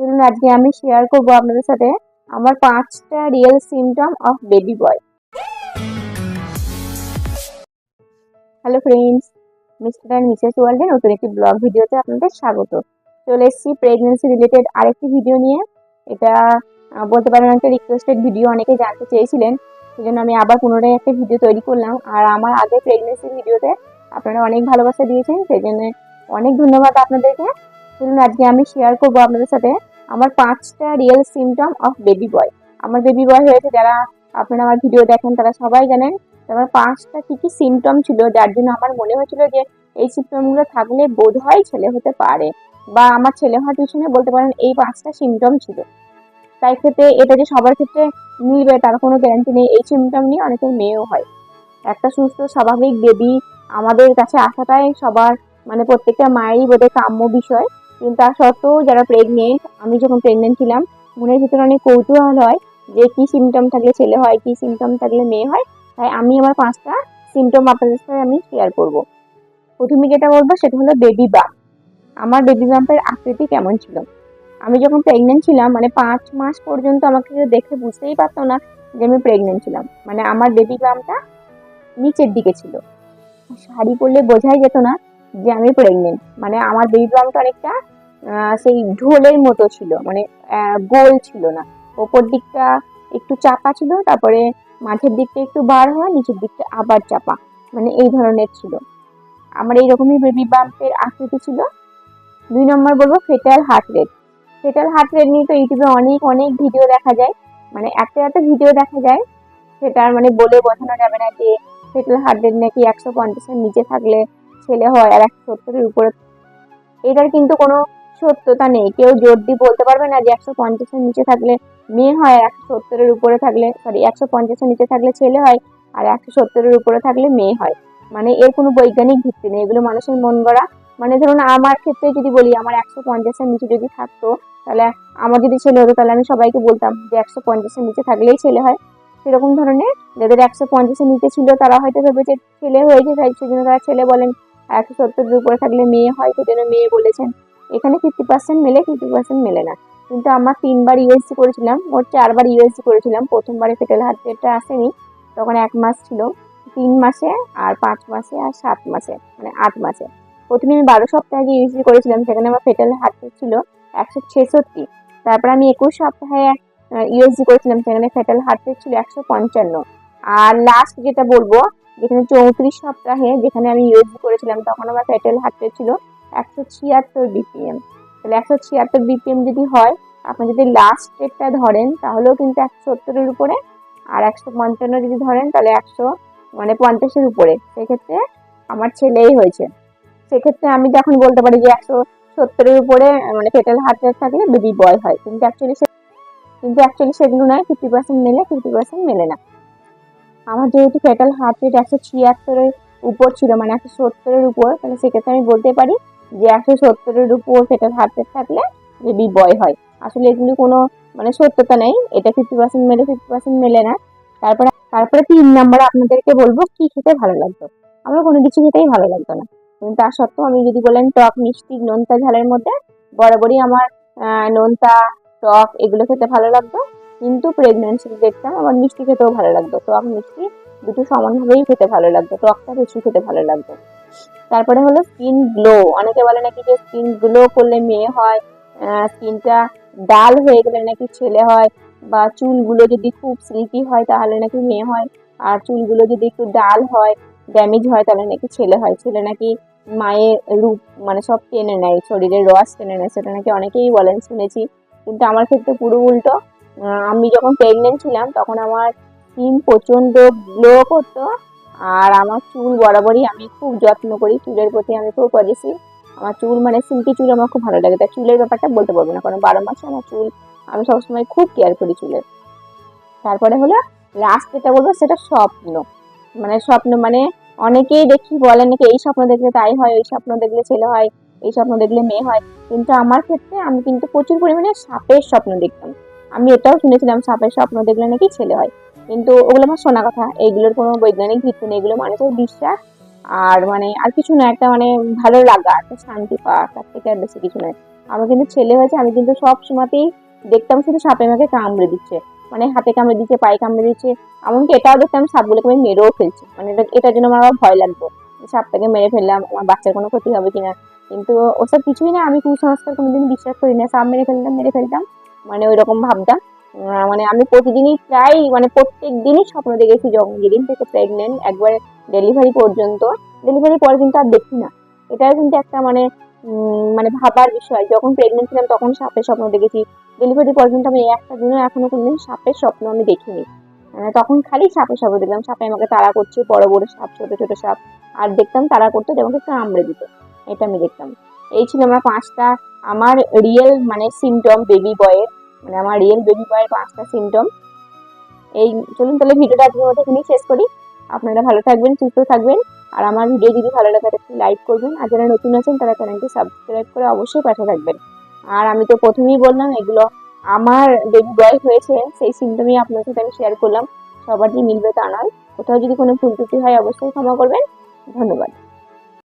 চলুন আজকে আমি শেয়ার করব আপনাদের সাথে আমার পাঁচটা real symptom of baby boy hello friends mister and missus ওয়ার্ল্ডে নতুন একটি ব্লগ ভিডিওতে আপনাদের স্বাগত। চলে এসেছি প্রেগনেন্সি রিলেটেড আরেকটি ভিডিও নিয়ে। এটা বলতে পারেন একটা রিকোয়েস্টেড ভিডিও অনেকে জানতে চেয়েছিলেন সেই জন্য আমি আবার পুনরায় একটা ভিডিও তৈরি করলাম। আর আমার আগে প্রেগনেন্সি ভিডিওতে আপনারা অনেক ভালোবাসা দিয়েছেন সেই জন্য অনেক ধন্যবাদ আপনাদেরকে। চলুন আজকে আমি শেয়ার করব আপনাদের সাথে। আমার পাঁচটা real symptom of baby boy আমার বেবি বয় হয়েছে যারা আপনারা আমার ভিডিও দেখেন, তারা সবাই জানেন আমার পাঁচটা কি কি সিমটম ছিল, যার জন্য আমার মনে হয়েছিল যে এই সিমটমগুলো থাকলে বোধ হয় ছেলে হতে পারে বা আমার ছেলে হওয়ার পিছনে বলতে পারেন এই পাঁচটা সিমটম ছিল। তাই ক্ষেত্রে এটা যে সবার ক্ষেত্রে মিলবে, তার কোনো গ্যারান্টি নেই। এই সিমটম নিয়ে অনেকের মেয়েও হয়। একটা সুস্থ, স্বাভাবিক বেবি আমাদের কাছে আসাটাই সবার মানে প্রত্যেকটা মায়েরই বোধহয় কাম্য বিষয়। কিন্তু তা সত্ত্বেও যারা প্রেগনেন্ট আমি যখন প্রেগনেন্ট ছিলাম, মনের ভিতরে অনেক কৌতূহল হয় যে কি সিমটম থাকলে ছেলে হয়, কি সিমটম থাকলে মেয়ে হয়। তাই আমি আমার পাঁচটা সিমটম আপনাদের সাথে আমি শেয়ার করব। প্রথমে যেটা বলব সেটা হলো বেবি বাম্প আমার বেবি বাম্পের আকৃতি কেমন ছিল? আমি যখন প্রেগনেন্ট ছিলাম মানে পাঁচ মাস পর্যন্ত আমাকে দেখে বুঝতেই পারতো না যে আমি প্রেগনেন্ট ছিলাম। মানে আমার বেবি বাম্পটা নিচের দিকে ছিল। শাড়ি পরলে বোঝাই যেত না যে আমি প্রেগনেন্ট মানে আমার বেবি বাম্পটা অনেকটা সেই ঢোলের মতো ছিল মানে গোল ছিল না। ওপর দিকটা একটু চাপা ছিল, তারপরে মাঝের দিকটা একটু বার হয় নিচের দিকটা আবার চাপা মানে এই ধরনের ছিল। আমার এইরকমই বেবি বাম্পের আকৃতি ছিল। দুই নম্বর বলব fatal heart rate fatal heart rate নিয়ে তো ইউটিউবে অনেক অনেক ভিডিও দেখা যায়। মানে এত এত ভিডিও দেখা যায়। সেটার মানে বলে বোঝানো যাবে না যে ফেটাল হার্ট রেট নাকি একশো পঞ্চাশের নিচে থাকলে ছেলে হয় আর একশো সত্তরের উপরে। এটার কিন্তু কোনো সত্যতা নেই। কেউ জোর দিয়ে বলতে পারবে না যে একশো পঞ্চাশের নিচে থাকলে মেয়ে হয় আর একশো সত্তরের উপরে থাকলে সরি একশো পঞ্চাশের নিচে থাকলে ছেলে হয় আর একশো সত্তরের উপরে থাকলে মেয়ে হয়। মানে এর কোনো বৈজ্ঞানিক ভিত্তি নেই। এগুলো মানুষের মন গড়া। মানে ধরুন আমার ক্ষেত্রে যদি বলি, আমার একশো পঞ্চাশের নিচে যদি থাকতো, তাহলে আমার যদি ছেলে হতো, তাহলে আমি সবাইকে বলতাম যে একশো পঞ্চাশের নিচে থাকলেই ছেলে হয়। সেরকম ধরনের যাদের একশো পঞ্চাশের নিচে ছিল, তারা হয়তো ভেবেছে ছেলে হয়েছে, তাই সেজন্য তারা ছেলে বলেন। আর একশো সত্তরের উপরে থাকলে মেয়ে হয়, সেজন্য মেয়ে বলেছেন। এখানে ফিফটি পার্সেন্ট মেলে ফিফটি পার্সেন্ট মেলে না। কিন্তু আমার তিনবার ইউএসসি করেছিলাম ওর চারবার ইউএসসি করেছিলাম। প্রথমবারে ফেটেল হার্ট রেটটা আসেনি, তখন এক মাস ছিল। তিন মাসে আর পাঁচ মাসে আর সাত মাসে মানে আট মাসে। প্রথমে আমি বারো সপ্তাহে যে ইউএসসি করেছিলাম, সেখানে আমার ফেটেল হার্ট রেট ছিল একশো ছেষট্টি। তারপর আমি একুশ সপ্তাহে ইউএসসি করেছিলাম, সেখানে ফেটাল হার্ট রেট ছিল একশো পঞ্চান্ন। আর লাস্ট যেটা বলব, যেখানে চৌত্রিশ সপ্তাহে যেখানে আমি ইউএসসি করেছিলাম, তখন আমার ফেটাল হার্ট রেট ছিল একশো ছিয়াত্তর বিপিএম তাহলে একশো ছিয়াত্তর বিপিএম যদি হয়, আপনি যদি লাস্ট রেটটা ধরেন, তাহলেও কিন্তু একশো সত্তরের উপরে। আর একশো পঞ্চান্ন যদি ধরেন, তাহলে একশো মানে পঞ্চাশের উপরে। সেক্ষেত্রে আমার ছেলেই হয়েছে। সেক্ষেত্রে আমি যখন বলতে পারি যে একশো সত্তরের উপরে মানে ফেটাল হার্ট রেট থাকলে বেবি বয় হয়। কিন্তু অ্যাকচুয়ালি কিন্তু অ্যাকচুয়ালি সেগুলো নয় ফিফটি পার্সেন্ট মেলে ফিফটি পার্সেন্ট মেলে না। আমার যেহেতু ফেটাল হার্ট রেট একশো ছিয়াত্তরের উপর ছিল মানে একশো সত্তরের উপর, তাহলে সেক্ষেত্রে আমি বলতে পারি যে একশো সত্তরের উপর হার্ট রেট থাকলে বেবি বয় হয়। আসলে এগুলি কোনো মানে সত্যতা নেই। এটা ফিফটি পার্সেন্ট মেলে ফিফটি পার্সেন্ট মেলে না। তারপরে তারপরে তিন নম্বরে আপনাদেরকে বলব, কি খেতে ভালো লাগতো? আমার কোনো কিছু খেতেই ভালো লাগতো না। কিন্তু তা সত্ত্বেও আমি যদি বলেন টক, মিষ্টি, নোনতা ঝালের মধ্যে বরাবরই আমার নোনতা, টক এগুলো খেতে ভালো লাগতো। কিন্তু প্রেগনেন্সি দেখতাম আমার মিষ্টি খেতেও ভালো লাগতো। টক, মিষ্টি দুটো সমানভাবেই খেতে ভালো লাগতো। টকটা বেশি খেতে ভালো লাগতো। তারপরে হলো স্কিন গ্লো অনেকে বলে নাকি যে স্কিন গ্লো করলে মেয়ে হয় স্কিনটা ডাল হয়ে গেলে নাকি ছেলে হয়, বা চুলগুলো যদি খুব সিল্কি হয় তাহলে নাকি মেয়ে হয়, আর চুলগুলো যদি একটু ডাল হয় ড্যামেজ হয় তাহলে নাকি ছেলে হয়। ছেলে নাকি মায়ের রূপ মানে সব টেনে নেয়, শরীরের রস টেনে নেয়, সেটা নাকি অনেকেই বলেন, শুনেছি। কিন্তু আমার ক্ষেত্রে পুরো উল্টো। আমি যখন প্রেগনেন্ট ছিলাম তখন আমার স্কিন প্রচণ্ড গ্লো করতো আর আমার চুল বরাবরই আমি খুব যত্ন করি, চুলের প্রতি আমি খুব পজিটিভ আমার চুল মানে সিল্কি চুল আমার খুব ভালো লাগে, তাই চুলের ব্যাপারটা বলতে পারব না, কারণ বারো মাসে আমার চুল, আমি সবসময় খুব কেয়ার করি চুলের। তারপরে হলো লাস্ট যেটা বলব সেটা স্বপ্ন। মানে স্বপ্ন মানে অনেকেই দেখি বলে নাকি, এই স্বপ্ন দেখলে তাই হয় ওই স্বপ্ন দেখলে ছেলে হয়, এই স্বপ্ন দেখলে মেয়ে হয়। কিন্তু আমার ক্ষেত্রে আমি কিন্তু প্রচুর পরিমাণে সাপের স্বপ্ন দেখতাম। আমি এটাও শুনেছিলাম, সাপের স্বপ্ন দেখলে নাকি ছেলে হয়। কিন্তু ওগুলো আমার শোনা কথা। এইগুলোর কোনো বৈজ্ঞানিক ভিত্তি নেই, এগুলো মানুষের বিশ্বাস। আর মানে আর কিছু না একটা মানে ভালো লাগা, একটা শান্তি পাওয়া, তার থেকে আর বেশি কিছু নয়। আমার কিন্তু ছেলে হয়েছে, আমি কিন্তু সব সময়তেই দেখতাম শুধু সাপে আমাকে কামড়ে দিচ্ছে। মানে হাতে কামড়ে দিচ্ছে, পায়ে কামড়ে দিচ্ছে। এমনকি এটাও দেখতাম সাপগুলোকে আমি মেরেও ফেলছি। মানে এটা, এটার জন্য আমার ভয় লাগতো। সাপটাকে মেরে ফেললাম, আমার বাচ্চার কোনো ক্ষতি হবে কিনা। কিন্তু ওসব কিছুই না, আমি কুসংস্কার কোনোদিন বিশ্বাস করি না। সাপ মেরে ফেলতাম মেরে ফেলতাম। মানে ওই রকম ভাবতাম। মানে আমি প্রতিদিনই প্রায় মানে প্রত্যেক দিনই স্বপ্ন দেখেছি যখন যেদিন থেকে প্রেগনেন্ট একবার ডেলিভারি পর্যন্ত। ডেলিভারি পরে কিন্তু আর দেখি না। এটাও কিন্তু একটা মানে মানে ভাবার বিষয়। যখন প্রেগনেন্ট ছিলাম তখন সাপের স্বপ্ন দেখেছি। ডেলিভারি পর্যন্ত আমি একটা দিনও এখনও কোনোদিন সাপের স্বপ্ন আমি দেখিনি। তখন খালি সাপের স্বপ্ন দেখলাম। সাপে আমাকে তাড়া করছে, বড় বড় সাপ, ছোট ছোট সাপ। আর দেখতাম তাড়া করতো যে আমাকে কামড়ে দিত। এটা আমি দেখতাম। এই ছিল আমার পাঁচটা, আমার রিয়েল মানে সিমটম বেবি বয়ের মানে আমার রিয়েল বেবি বয়ের পাঁচটা সিমটম এই, চলুন তাহলে ভিডিওটা আজকের মধ্যে এখানেই শেষ করি। আপনারা ভালো থাকবেন, সুস্থ থাকবেন। আর আমার ভিডিও যদি ভালো লাগে একটু লাইক করবেন। আর যারা নতুন আছেন, তারা চ্যানেলটি সাবস্ক্রাইব করে অবশ্যই পাশে থাকবেন। আর আমি তো প্রথমেই বললাম, এগুলো আমার বেবি বয় হয়েছে, সেই সিমটমই আপনার সাথে আমি শেয়ার করলাম। সবার যে মিলবে তা নয়। কোথাও যদি কোনো ভুল ত্রুটি হয়, অবশ্যই ক্ষমা করবেন। ধন্যবাদ।